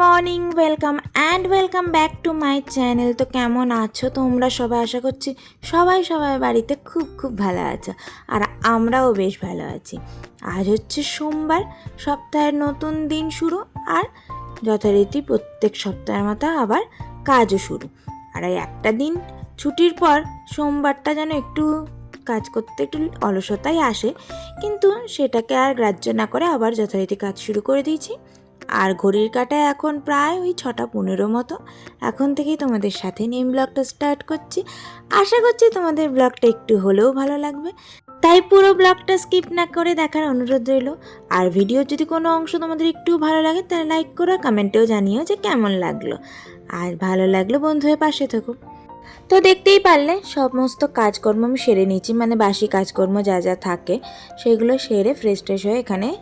Morning welcome and welcome back to my channel তো কেমন আছো? তোমরা সবাই আশা করছি সবাই সবাই বাড়িতে খুব খুব ভালো আছো আর আমরাও বেশ ভালো আছি। আজ হচ্ছে সোমবার, সপ্তাহের নতুন দিন শুরু আর যথারীতি প্রত্যেক সপ্তাহের মতো আবার কাজও শুরু। আর এই একটা দিন ছুটির পর সোমবারটা যেন একটু কাজ করতে একটু অলসতাই আসে, কিন্তু সেটাকে আর গ্রাহ্য না করে আবার যথারীতি কাজ শুরু করে দিয়েছি। আর ঘড়ির কাটায় এখন প্রায় ওই ছটা পনেরো মতো। এখন থেকেই তোমাদের সাথে নিয়ে ব্লগটা স্টার্ট করছি। আশা করছি তোমাদের ব্লগটা একটু হলেও ভালো লাগবে। তাই পুরো ব্লগটা স্কিপ না করে দেখার অনুরোধ রইল। আর ভিডিওর যদি কোনো অংশ তোমাদের একটু ভালো লাগে, তাহলে লাইক করো কমেন্টেও জানিও যে কেমন লাগল। আর ভালো লাগল বন্ধু হয়ে পাশে থেকো। তো দেখতেই পারলে, সমস্ত কাজকর্ম আমি সেরে নিয়েছি। মানে বাসি কাজকর্ম যা যা থাকে, সেগুলো সেরে ফ্রেশ ট্রেশ হয়ে এখানে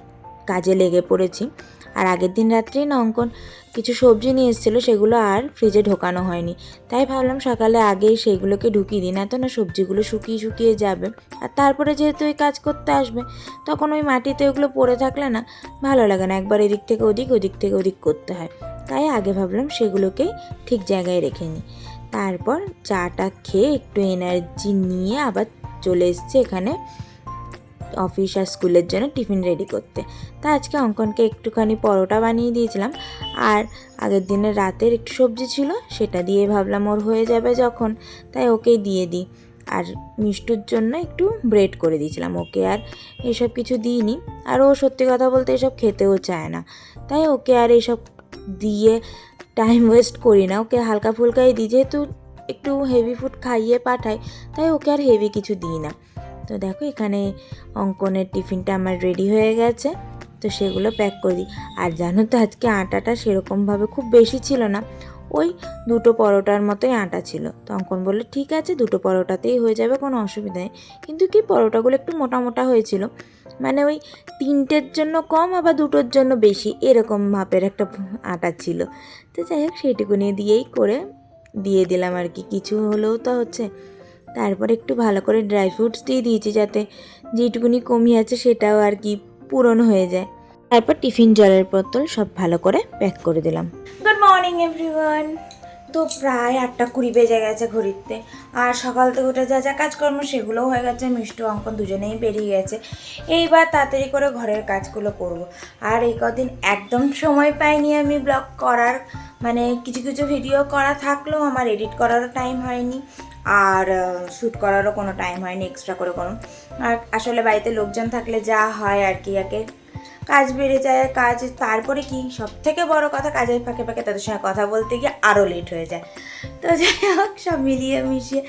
কাজে লেগে পড়েছি। আর আগের দিন রাত্রেই না অঙ্কন কিছু সবজি নিয়ে এসেছিল, সেগুলো আর ফ্রিজে ঢোকানো হয়নি। তাই ভাবলাম সকালে আগেই সেগুলোকে ঢুকিয়ে দিই, না তো না সবজিগুলো শুকিয়ে শুকিয়ে যাবে। আর তারপরে যেহেতু ওই কাজ করতে আসবে, তখন ওই মাটিতে ওগুলো পড়ে থাকলে না ভালো লাগে না, একবার এদিক থেকে ওদিক ওদিক থেকে ওদিক করতে হয়। তাই আগে ভাবলাম সেগুলোকেই ঠিক জায়গায় রেখে নিই। তারপর চাটা খেয়ে একটু এনার্জি নিয়ে আবার চলে এসছে এখানে অফিস আর স্কুলের জন্য টিফিন রেডি করতে। তা আজকে অঙ্কনকে একটুখানি পরোটা বানিয়ে দিয়েছিলাম। আর আগের দিনের রাতের একটু সবজি ছিল, সেটা দিয়ে ভাবলাম ওর হয়ে যাবে যখন, তাই ওকেই দিয়ে দিই। আর মিষ্টুর জন্য একটু ব্রেড করে দিয়েছিলাম ওকে, আর এসব কিছু দিইনি। আর ও সত্যি কথা বলতে এসব খেতেও চায় না। তাই ওকে আর এসব দিয়ে টাইম ওয়েস্ট করি না। ওকে হালকা ফুলকাই দিই, যেহেতু একটু হেভি ফুড খাইয়ে পাঠাই তাই ওকে আর হেভি কিছু দিই না। তো দেখো এখানে অঙ্কনের টিফিনটা আমার রেডি হয়ে গেছে, তো সেগুলো প্যাক করে দিই। আর জানো তো আজকে আটাটা সেরকমভাবে খুব বেশি ছিল না, ওই দুটো পরোটার মতোই আটা ছিল। তো অঙ্কন বলল, ঠিক আছে, দুটো পরোটাতেই হয়ে যাবে, কোনো অসুবিধা নেই। কিন্তু কি, পরোটাগুলো একটু মোটা মোটা হয়েছিল মানে ওই তিনটের জন্য কম, আবার দুটোর জন্য বেশি, এরকম মাপের একটা আটা ছিল। তো যাই হোক, সেইটুকু নিয়ে দিয়েই করে দিয়ে দিলাম আর কি। কিছু হলেও তো হচ্ছে তারপর একটু ভালো করে ড্রাই ফ্রুটস দিয়ে দিয়েছি যাতে যেটুকুনি কমি আছে সেটাও আর কি পূরণ হয়ে যায়। তারপর টিফিন জলের বোতল সব ভালো করে প্যাক করে দিলাম। গুড মর্নিং এভরিওয়ান তো প্রায় আটটা কুড়ি বেজে গেছে ঘড়িতে। আর সকাল থেকে উঠে যা যা কাজকর্ম সেগুলোও হয়ে গেছে, মিষ্টু, অঙ্কন দুজনেই বেরিয়ে গেছে। এইবার তাড়াতাড়ি করে ঘরের কাজগুলো করব। আর এই কদিন একদম সময় পাইনি আমি ব্লগ করার। মানে কিছু কিছু ভিডিও করা থাকলেও আমার এডিট করারও টাইম হয়নি। আর শ্যুট করারও কোনো টাইম হয়নি এক্সট্রা করে কোনো আর আসলে বাড়িতে লোকজন থাকলে যা হয় আর কি, একে কাজ বেড়ে যায়, কাজ তারপরে কি? সব থেকে বড় কথা কাজের ফাঁকে ফাঁকে তাদের সঙ্গে কথা বলতে গিয়ে আরও লেট হয়ে যায়। তো যাই হোক, সব মিলিয়ে মিশিয়ে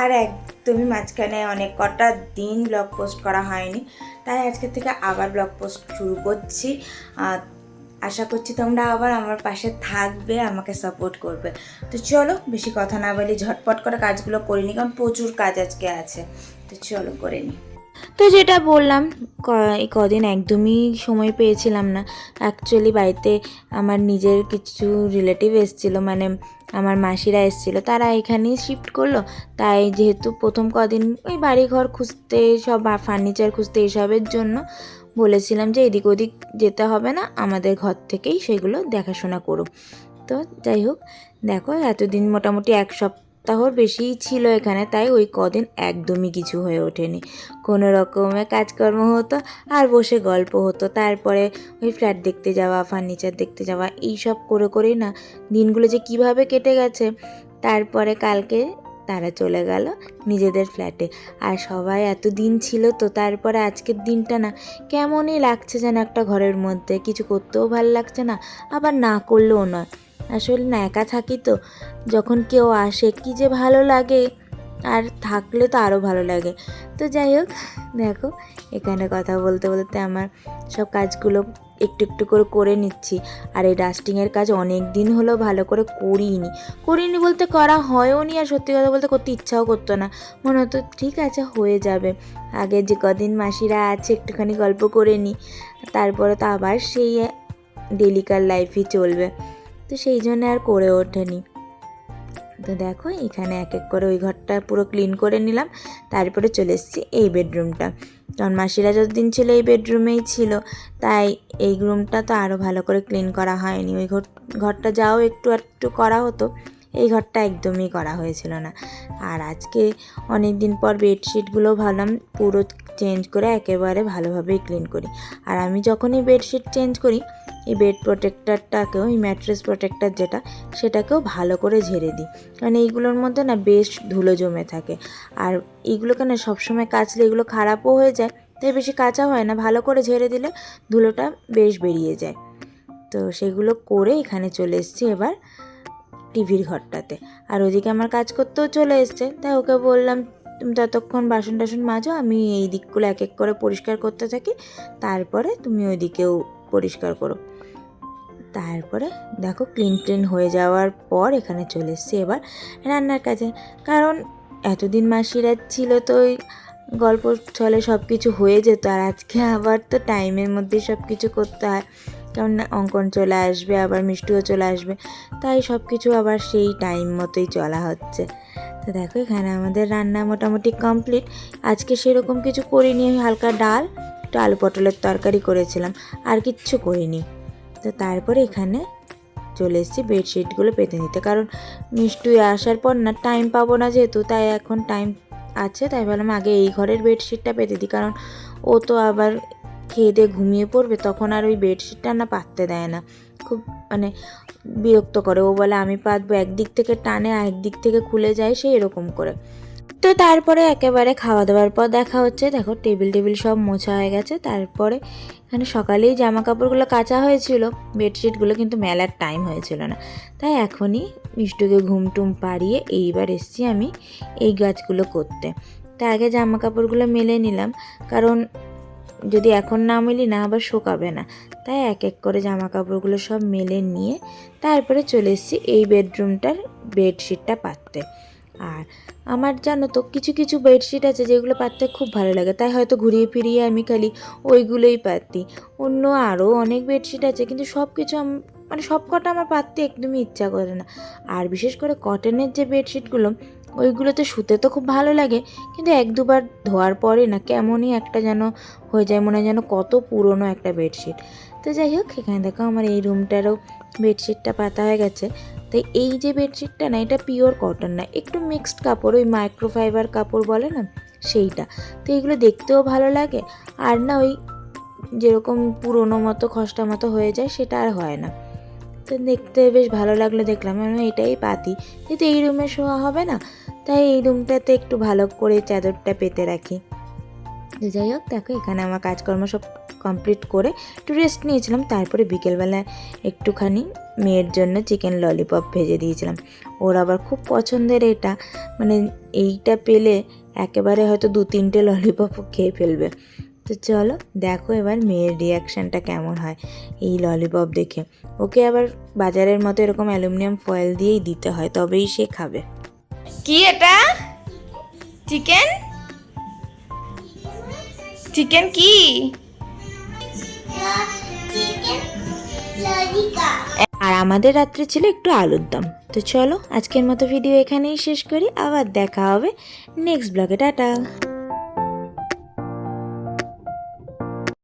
আর একদমই মাঝখানে অনেক কটা দিন ব্লগ পোস্ট করা হয়নি। তাই আজকে থেকে আবার ব্লগ পোস্ট শুরু করছি। আশা করছি তোমরা আবার আমার পাশে থাকবে, আমাকে সাপোর্ট করবে। তো চলো, বেশি কথা না বলি ঝটপট করে কাজগুলো করিনি কারণ প্রচুর কাজ আজকে আছে। তো চলো করে নিই। তো যেটা বললাম এই কদিন একদমই সময় পেয়েছিলাম না। অ্যাকচুয়ালি বাড়িতে আমার নিজের কিছু রিলেটিভ এসেছিল মানে আমার মাসিরা এসেছিল, তারা এখানেই শিফট করল। তাই যেহেতু প্রথম কদিন ওই বাড়িঘর খুঁজতে, সব ফার্নিচার খুঁজতে এসবের জন্য বলেছিলাম যে এদিক ওদিক যেতে হবে না, আমাদের ঘর থেকেই সেগুলো দেখাশোনা করো তো যাই হোক, দেখো এতদিন মোটামুটি এক সপ্তাহর বেশিই ছিল এখানে, তাই ওই কদিন একদমই কিছু হয়ে ওঠেনি। কোনো রকমের কাজকর্ম হতো আর বসে গল্প হতো, তারপরে ওই ফ্ল্যাট দেখতে যাওয়া, ফার্নিচার দেখতে যাওয়া এই সব করে করেই না, দিনগুলো যে কীভাবে কেটে গেছে। তারপরে কালকে তারা চলে গেল নিজেদের ফ্ল্যাটে। আর সবাই এত দিন ছিল তো তারপরে আজকের দিনটা না কেমনই লাগছে যেন একটা ঘরের মধ্যে। কিছু করতেও ভালো লাগছে না, আবার না করলেও নয়। আসলে না একা থাকি তো, যখন কেউ আসে কি যে ভালো লাগে। আর থাকলে তো আরও ভালো লাগে। তো যাই হোক, দেখো, এখানে কথা বলতে বলতে আমার সব কাজগুলো একটু একটু করে করে নিচ্ছি। আর এই ডাস্টিংয়ের কাজ অনেক দিন হলো ভালো করে করিনি। করিনি বলতে করা হয়ও নি, আর সত্যি কথা বলতে করতে ইচ্ছাও করতো না। মনে হতো, ঠিক আছে, হয়ে যাবে। আগে যে কদিন মাসিরা আছে, একটুখানি গল্প করে নিই তারপরে তো আবার সেই ডেলিকার লাইফই চলবে। তো সেই জন্য আর করে ওঠেনি। তো দেখো, এখানে এক এক করে ওই ঘরটা পুরো ক্লিন করে নিলাম। তারপরে চলে এসেছি এই বেডরুমটা কারণ মাসিরা যতদিন ছিল এই বেডরুমেই ছিল, তাই এই রুমটা তো আরও ভালো করে ক্লিন করা হয়নি। ওই ঘর, ঘরটা যাও একটু একটু করা হতো, এই ঘরটা একদমই করা হয়েছিল না। আর আজকে অনেক দিন পর বেডশিটগুলো ভাবলাম পুরো চেঞ্জ করে একেবারে ভালোভাবেই ক্লিন করি। আর আমি যখনই বেডশিট চেঞ্জ করি এই বেড প্রোটেক্টারটাকেও এই ম্যাট্রেস প্রোটেক্টার যেটা, সেটাকেও ভালো করে ঝেড়ে দিই। কারণ এইগুলোর মধ্যে না বেশ ধুলো জমে থাকে। আর এইগুলোকে না সবসময় কাচলে এগুলো খারাপও হয়ে যায় তাই বেশি কাঁচা হয় না। ভালো করে ঝেড়ে দিলে ধুলোটা বেশ বেরিয়ে যায়। তো সেগুলো করে এখানে চলে এসেছি এবার টিভির ঘরটাতে। আর ওদিকে আমার কাজ করতেও চলে এসছে। তাই ওকে বললাম, তুমি ততক্ষণ বাসন টাসন মাজো, আমি এই দিকগুলো এক এক করে পরিষ্কার করতে থাকি। তারপরে তুমি ওই দিকেও পরিষ্কার করো। তারপরে দেখো ক্লিন ক্লিন হয়ে যাওয়ার পর এখানে চলে এসছি এবার রান্নার কাজে। কারণ এতদিন মাসিরা ছিল তো ওই গল্প ছলে সব কিছু হয়ে যেত আর আজকে আবার তো টাইমের মধ্যে সব কিছু করতে হয়। কারণ অঙ্কন চলে আসবে, আবার মিষ্টিও চলে আসবে। তাই সব কিছু আবার সেই টাইম মতোই চলা হচ্ছে। তো দেখো এখানে আমাদের রান্না মোটামুটি কমপ্লিট। আজকে সেরকম কিছু করিনি, হালকা ডাল একটু আলু পটলের তরকারি করেছিলাম, আর কিচ্ছু করিনি। তো তারপরে এখানে চলে এসেছি বেডশিটগুলো পেতে নিতে। কারণ মিষ্টি আসার পর না টাইম পাবো না যেহেতু, তাই এখন টাইম আছে, তাই ভাবলাম আগে এই ঘরের বেডশিটটা পেতে দিই। কারণ ও তো আবার খেয়ে দিয়ে ঘুমিয়ে পড়বে, তখন আর ওই বেডশিটটা না পাততে দেয় না। খুব মানে বিরক্ত করে। ও বলে, আমি পাতবো একদিক থেকে টানে একদিক থেকে খুলে যায়, সে এরকম করে। তো তারপরে একেবারে খাওয়া দাওয়ার পর দেখা হচ্ছে, দেখো টেবিল টেবিল সব মোছা হয়ে গেছে। তারপরে এখানে সকালেই জামা কাপড়গুলো কাচা হয়েছিল, বেডশিটগুলো কিন্তু মেলার টাইম হয়েছিল না। তাই এখনই মিষ্টুকে ঘুম টুম পাড়িয়ে এইবার এসছি আমি এই গাছগুলো করতে। তাই আগে জামা কাপড়গুলো মেলে নিলাম, কারণ যদি এখন না মেলি না আবার শোকাবে না। তাই এক এক করে জামা কাপড়গুলো সব মেলে নিয়ে তারপরে চলে এসেছি এই বেডরুমটার বেডশিটটা পাততে আর আমার জানো তো, কিছু কিছু বেডশিট আছে যেগুলো পাততে খুব ভালো লাগে। তাই হয়তো ঘুরিয়ে ফিরিয়ে আমি খালি ওইগুলোই পাতি অন্য আরও অনেক বেডশিট আছে, কিন্তু সব কিছু মানে সব কটা আমার পাততে একদমই ইচ্ছা করে না। আর বিশেষ করে কটনের যে বেডশিটগুলো ওইগুলোতে শুতে তো খুব ভালো লাগে, কিন্তু এক দুবার ধোয়ার পরে না কেমনই একটা যেন হয়ে যায়, মনে হয় যেন কত পুরনো একটা বেডশিট তো যাই হোক, এখানে দেখো আমার এই রুমটারও বেডশিটটা পাতা হয়ে গেছে। তো এই যে বেডশিটটা না, এটা পিওর কটন না। একটু মিক্সড কাপড়, ওই মাইক্রোফাইবার কাপড় বলে না, সেইটা। তো এগুলো দেখতেও ভালো লাগে, আর না ওই যেরকম পুরনো মতো, খসটা মতো হয়ে যায়, সেটা আর হয় না। তো দেখতে বেশ ভালো লাগল দেখলাম, আমি এটাই পাতি। কিন্তু এই রুমে শোয়া হবে না, তাই এই রুমটাতে একটু ভালো করে চাদরটা পেতে রাখি। যাই হোক, দেখো এখানে আমার কাজকর্ম সব কমপ্লিট করে একটু রেস্ট নিয়েছিলাম। তারপরে বিকেলবেলা একটুখানি মেয়ের জন্য চিকেন ললিপপ ভেজে দিয়েছিলাম। ওর আবার খুব পছন্দের এটা। মানে এইটা পেলে একেবারে হয়তো দু তিনটে ললিপপ খেয়ে ফেলবে। তো চলো, দেখো এবার মেয়ের রিয়াকশানটা কেমন হয় এই ললিপপ দেখে। ওকে আবার বাজারের মতো এরকম অ্যালুমিনিয়াম ফয়েল দিয়েই দিতে হয়, তবেই সে খাবে। কি এটা? চিকেন চিকেন কি? আর আমাদের রাত্রে ছিল একটু আলুর দম। তো চলো, আজকের মতো ভিডিও এখানেই শেষ করি। আবার দেখা হবে নেক্সট ব্লগে টাটা।